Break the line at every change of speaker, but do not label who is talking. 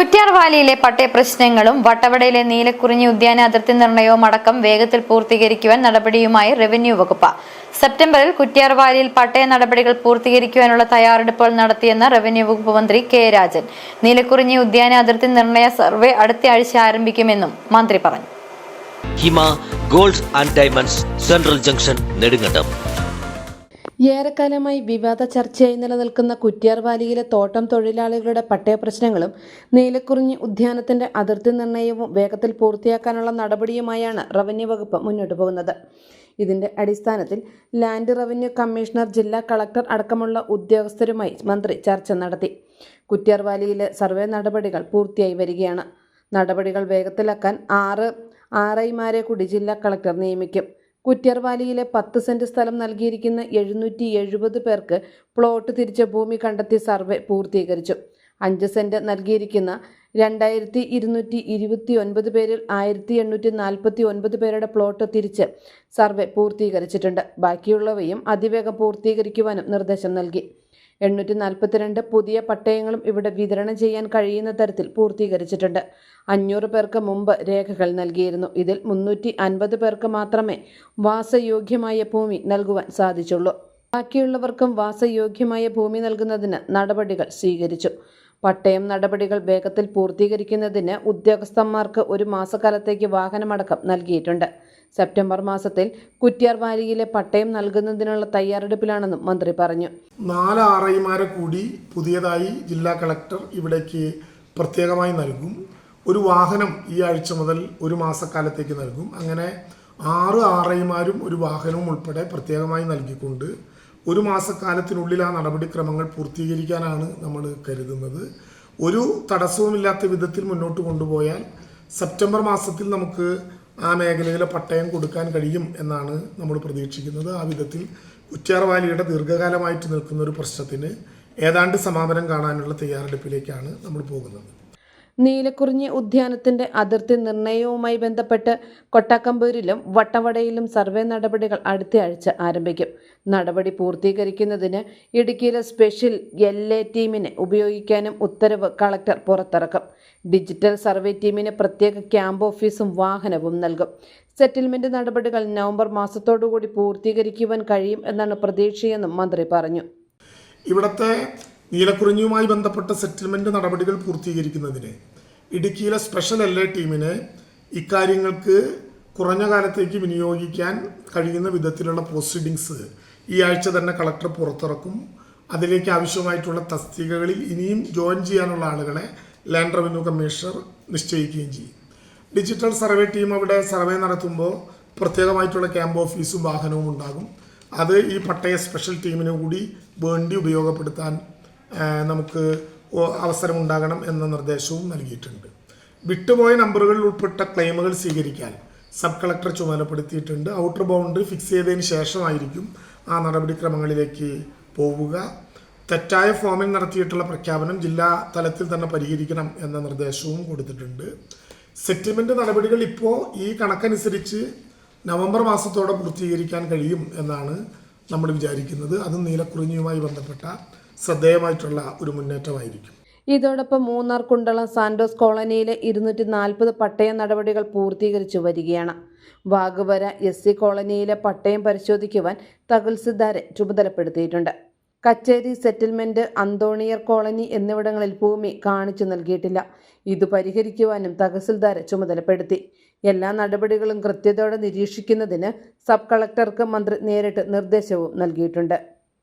കുറ്റ്യാർവാലിയിലെ പട്ടയ പ്രശ്നങ്ങളും വട്ടവടയിലെ നീലക്കുറിഞ്ഞി ഉദ്യാന അതിർത്തി നിർണയവും അടക്കം വേഗത്തിൽ പൂർത്തീകരിക്കുവാൻ നടപടിയുമായി റവന്യൂ വകുപ്പ്. സെപ്റ്റംബറിൽ കുറ്റ്യാർവാലിയിൽ പട്ടയ നടപടികൾ പൂർത്തീകരിക്കുവാനുള്ള തയ്യാറെടുപ്പുകൾ നടത്തിയെന്ന് റവന്യൂ വകുപ്പ് മന്ത്രി കെ രാജൻ. നീലക്കുറിഞ്ഞി ഉദ്യാന അതിർത്തി നിർണയ സർവേ അടുത്ത ആഴ്ച ആരംഭിക്കുമെന്നും മന്ത്രി പറഞ്ഞു.
Hima gold and diamonds central junction Nedumkandam.
ഏറെക്കാലമായി വിവാദ ചർച്ചയായി നിലനിൽക്കുന്ന കുറ്റ്യാർവാലിയിലെ തോട്ടം തൊഴിലാളികളുടെ പട്ടയ പ്രശ്നങ്ങളും നീലക്കുറിഞ്ഞി ഉദ്യാനത്തിന്റെ അതിർത്തി നിർണയവും വേഗത്തിൽ പൂർത്തിയാക്കാനുള്ള നടപടിയുമായാണ് റവന്യൂ വകുപ്പ് മുന്നോട്ട് പോകുന്നത്. ഇതിന്റെ അടിസ്ഥാനത്തിൽ ലാൻഡ് റവന്യൂ കമ്മീഷണർ ജില്ലാ കളക്ടർ അടക്കമുള്ള ഉദ്യോഗസ്ഥരുമായി മന്ത്രി ചർച്ച നടത്തി. കുറ്റ്യാർവാലിയിലെ സർവേ നടപടികൾ പൂർത്തിയായി വരികയാണ്. നടപടികൾ വേഗത്തിലാക്കാൻ ആറ് ആർ ഐമാരെ കൂടി ജില്ലാ കളക്ടർ നിയമിക്കും. കുറ്റ്യർവാലിയിലെ പത്ത് സെന്റ് സ്ഥലം നൽകിയിരിക്കുന്ന എഴുന്നൂറ്റി എഴുപത് പേർക്ക് പ്ലോട്ട് തിരിച്ച ഭൂമി കണ്ടെത്തി സർവേ പൂർത്തീകരിച്ചു. അഞ്ച് സെന്റ് നൽകിയിരിക്കുന്ന രണ്ടായിരത്തി ഇരുന്നൂറ്റി ഇരുപത്തി ഒൻപത് പേരിൽ ആയിരത്തി എണ്ണൂറ്റി നാൽപ്പത്തി ഒൻപത് പേരുടെ പ്ലോട്ട് തിരിച്ച് സർവേ പൂർത്തീകരിച്ചിട്ടുണ്ട്. ബാക്കിയുള്ളവയും അതിവേഗം പൂർത്തീകരിക്കുവാനും നിർദ്ദേശം നൽകി. എണ്ണൂറ്റി നാൽപ്പത്തിരണ്ട് പുതിയ പട്ടയങ്ങളും ഇവിടെ വിതരണം ചെയ്യാൻ കഴിയുന്ന തരത്തിൽ പൂർത്തീകരിച്ചിട്ടുണ്ട്. അഞ്ഞൂറ് പേർക്ക് മുമ്പ് രേഖകൾ നൽകിയിരുന്നു. ഇതിൽ മുന്നൂറ്റി അൻപത് പേർക്ക് മാത്രമേ വാസയോഗ്യമായ ഭൂമി നൽകുവാൻ സാധിച്ചുള്ളൂ. ബാക്കിയുള്ളവർക്കും വാസയോഗ്യമായ ഭൂമി നൽകുന്നതിന് നടപടികൾ സ്വീകരിച്ചു. പട്ടയം നടപടികൾ വേഗത്തിൽ പൂർത്തീകരിക്കുന്നതിന് ഉദ്യോഗസ്ഥന്മാർക്ക് ഒരു മാസക്കാലത്തേക്ക് വാഹനമടക്കം നൽകിയിട്ടുണ്ട്. സെപ്റ്റംബർ മാസത്തിൽ കുറ്റ്യാർവാലിയിലെ പട്ടയം നൽകുന്നതിനുള്ള തയ്യാറെടുപ്പിലാണെന്നും മന്ത്രി പറഞ്ഞു.
നാല് ആറൈമാരെ കൂടി പുതിയതായി ജില്ലാ കളക്ടർ ഇവിടേക്ക് പ്രത്യേകമായി നൽകും. ഒരു വാഹനം ഈ ആഴ്ച മുതൽ ഒരു മാസക്കാലത്തേക്ക് നൽകും. അങ്ങനെ ആറ് ആറൈമാരും ഒരു വാഹനവും ഉൾപ്പെടെ പ്രത്യേകമായി നൽകിക്കൊണ്ട് ഒരു മാസക്കാലത്തിനുള്ളിൽ ആ നടപടിക്രമങ്ങൾ പൂർത്തീകരിക്കാനാണ് നമ്മൾ കരുതുന്നത്. ഒരു തടസ്സവുമില്ലാത്ത വിധത്തിൽ മുന്നോട്ട് കൊണ്ടുപോയാൽ സെപ്റ്റംബർ മാസത്തിൽ നമുക്ക് ആ മേഖലയിലെ പട്ടയം കൊടുക്കാൻ കഴിയും എന്നാണ് നമ്മൾ പ്രതീക്ഷിക്കുന്നത്. ആ വിധത്തിൽ കുറ്റ്യാർവാലിയുടെ ദീർഘകാലമായിട്ട് നിൽക്കുന്ന ഒരു പ്രശ്നത്തിന് ഏതാണ്ട് സമാപനം കാണാനുള്ള തയ്യാറെടുപ്പിലേക്കാണ് നമ്മൾ പോകുന്നത്.
നീലക്കുറിഞ്ഞി ഉദ്യാനത്തിന്റെ അതിർത്തി നിർണയവുമായി ബന്ധപ്പെട്ട് കൊട്ടാക്കമ്പൂരിലും വട്ടവടയിലും സർവേ നടപടികൾ അടുത്തയാഴ്ച ആരംഭിക്കും. നടപടി പൂർത്തീകരിക്കുന്നതിന് ഇടുക്കിയിലെ സ്പെഷ്യൽ എൽ എ ടീമിനെ ഉപയോഗിക്കാനും ഉത്തരവ് കളക്ടർ പുറത്തിറക്കും. ഡിജിറ്റൽ സർവേ ടീമിന് പ്രത്യേക ക്യാമ്പ് ഓഫീസും വാഹനവും നൽകും. സെറ്റിൽമെന്റ് നടപടികൾ നവംബർ മാസത്തോടുകൂടി പൂർത്തീകരിക്കുവാൻ കഴിയും എന്നാണ് പ്രതീക്ഷയെന്നും മന്ത്രി പറഞ്ഞു.
ഇവിടുത്തെ നീലക്കുറിഞ്ഞിയുമായി ബന്ധപ്പെട്ട സെറ്റിൽമെന്റ് നടപടികൾ പൂർത്തീകരിക്കുന്നതിന് ഇടുക്കിയിലെ സ്പെഷ്യൽ എൽ എ ടീമിന് ഇക്കാര്യങ്ങൾക്ക് കുറഞ്ഞ കാലത്തേക്ക് വിനിയോഗിക്കാൻ കഴിയുന്ന വിധത്തിലുള്ള പ്രൊസീഡിങ്സ് ഈ ആഴ്ച തന്നെ കളക്ടർ പുറത്തിറക്കും. അതിലേക്ക് ആവശ്യമായിട്ടുള്ള തസ്തികകളിൽ ഇനിയും ജോയിൻ ചെയ്യാനുള്ള ആളുകളെ ലാൻഡ് റവന്യൂ കമ്മീഷണർ നിശ്ചയിക്കുകയും ചെയ്യും. ഡിജിറ്റൽ സർവേ ടീം അവിടെ സർവേ നടത്തുമ്പോൾ പ്രത്യേകമായിട്ടുള്ള ക്യാമ്പ് ഓഫീസും വാഹനവും ഉണ്ടാകും. അത് ഈ പട്ടയ സ്പെഷ്യൽ ടീമിന് കൂടി വേണ്ടി ഉപയോഗപ്പെടുത്താൻ നമുക്ക് അവസരമുണ്ടാകണം എന്ന നിർദ്ദേശവും നൽകിയിട്ടുണ്ട്. വിട്ടുപോയ നമ്പറുകളിൽ ഉൾപ്പെട്ട ക്ലെയിമുകൾ സ്വീകരിക്കാൻ സബ് കളക്ടർ ചുമതലപ്പെടുത്തിയിട്ടുണ്ട്. ഔട്ടർ ബൗണ്ടറി ഫിക്സ് ചെയ്തതിന് ശേഷമായിരിക്കും ആ നടപടിക്രമങ്ങളിലേക്ക് പോവുക. തെറ്റായ ഫോമിൽ നടത്തിയിട്ടുള്ള പ്രഖ്യാപനം ജില്ലാ തലത്തിൽ തന്നെ പരിഹരിക്കണം എന്ന നിർദ്ദേശവും കൊടുത്തിട്ടുണ്ട്. സെറ്റിൽമെന്റ് നടപടികൾ ഇപ്പോൾ ഈ കണക്കനുസരിച്ച് നവംബർ മാസത്തോടെ പൂർത്തീകരിക്കാൻ കഴിയും എന്നാണ് നമ്മൾ വിചാരിക്കുന്നത്. അത് നീലക്കുറിഞ്ഞിയുമായി ബന്ധപ്പെട്ട ശ്രദ്ധേയമായിട്ടുള്ള ഒരു മുന്നേറ്റമായിരിക്കും.
ഇതോടൊപ്പം മൂന്നാർ കുണ്ടളം സാന്റോസ് കോളനിയിലെ ഇരുന്നൂറ്റി നാൽപ്പത് പട്ടയ നടപടികൾ പൂർത്തീകരിച്ചു വരികയാണ്. വാഗുവര എസ് സി കോളനിയിലെ പട്ടയം പരിശോധിക്കുവാൻ തഹസിൽദാരെ ചുമതലപ്പെടുത്തിയിട്ടുണ്ട്. കച്ചേരി സെറ്റിൽമെന്റ് അന്തോണിയർ കോളനി എന്നിവിടങ്ങളിൽ ഭൂമി കാണിച്ചു നൽകിയിട്ടില്ല. ഇത് പരിഹരിക്കുവാനും തഹസിൽദാരെ ചുമതലപ്പെടുത്തി. എല്ലാ നടപടികളും കൃത്യതയോടെ നിരീക്ഷിക്കുന്നതിന് സബ് കളക്ടർക്ക് മന്ത്രി നേരിട്ട് നിർദ്ദേശവും നൽകിയിട്ടുണ്ട്.